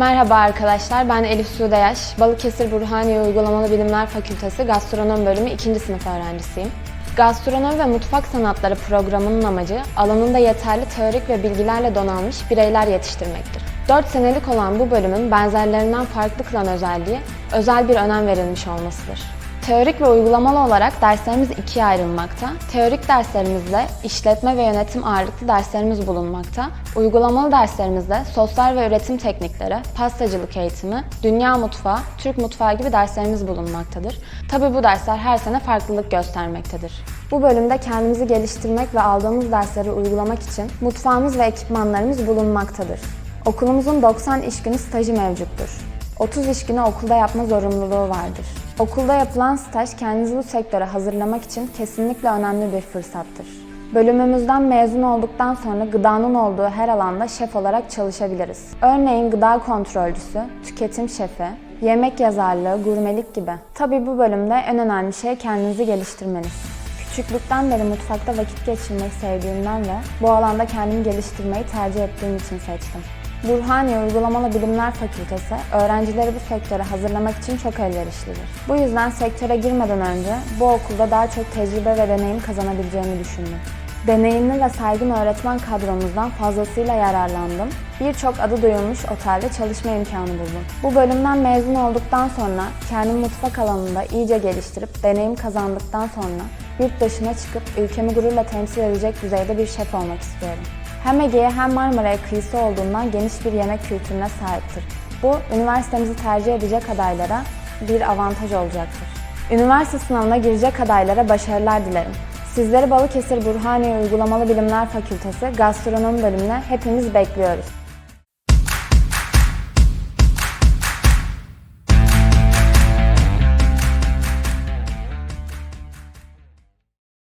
Merhaba arkadaşlar, ben Elif Sude Yaş. Balıkesir Burhaniye Uygulamalı Bilimler Fakültesi Gastronom Bölümü 2. sınıf öğrencisiyim. Gastronomi ve Mutfak Sanatları programının amacı alanında yeterli teorik ve bilgilerle donanmış bireyler yetiştirmektir. 4 senelik olan bu bölümün benzerlerinden farklı kılan özelliği özel bir önem verilmiş olmasıdır. Teorik ve uygulamalı olarak derslerimiz ikiye ayrılmakta. Teorik derslerimizde işletme ve yönetim ağırlıklı derslerimiz bulunmakta. Uygulamalı derslerimizde sosyal ve üretim teknikleri, pastacılık eğitimi, dünya mutfağı, Türk mutfağı gibi derslerimiz bulunmaktadır. Tabi bu dersler her sene farklılık göstermektedir. Bu bölümde kendimizi geliştirmek ve aldığımız dersleri uygulamak için mutfağımız ve ekipmanlarımız bulunmaktadır. Okulumuzun 90 iş günü stajı mevcuttur. 30 iş günü okulda yapma zorunluluğu vardır. Okulda yapılan staj kendinizi bu sektöre hazırlamak için kesinlikle önemli bir fırsattır. Bölümümüzden mezun olduktan sonra gıdanın olduğu her alanda şef olarak çalışabiliriz. Örneğin gıda kontrolcüsü, tüketim şefi, yemek yazarlığı, gurmelik gibi. Tabii bu bölümde en önemli şey kendinizi geliştirmeniz. Küçüklükten beri mutfakta vakit geçirmeyi sevdiğimden ve bu alanda kendimi geliştirmeyi tercih ettiğim için seçtim. Burhaniye Uygulamalı Bilimler Fakültesi öğrencileri bu sektöre hazırlamak için çok elverişlidir. Bu yüzden sektöre girmeden önce bu okulda daha çok tecrübe ve deneyim kazanabileceğimi düşündüm. Deneyimli ve saygın öğretmen kadromuzdan fazlasıyla yararlandım. Birçok adı duyulmuş otelde çalışma imkanı buldum. Bu bölümden mezun olduktan sonra kendimi mutfak alanında iyice geliştirip deneyim kazandıktan sonra yurt dışına çıkıp ülkemi gururla temsil edecek düzeyde bir şef olmak istiyorum. Hem Ege'ye hem Marmara'ya kıyısı olduğundan geniş bir yemek kültürüne sahiptir. Bu, üniversitemizi tercih edecek adaylara bir avantaj olacaktır. Üniversite sınavına girecek adaylara başarılar dilerim. Sizleri Balıkesir Burhaniye Uygulamalı Bilimler Fakültesi Gastronomi bölümüne hepimiz bekliyoruz.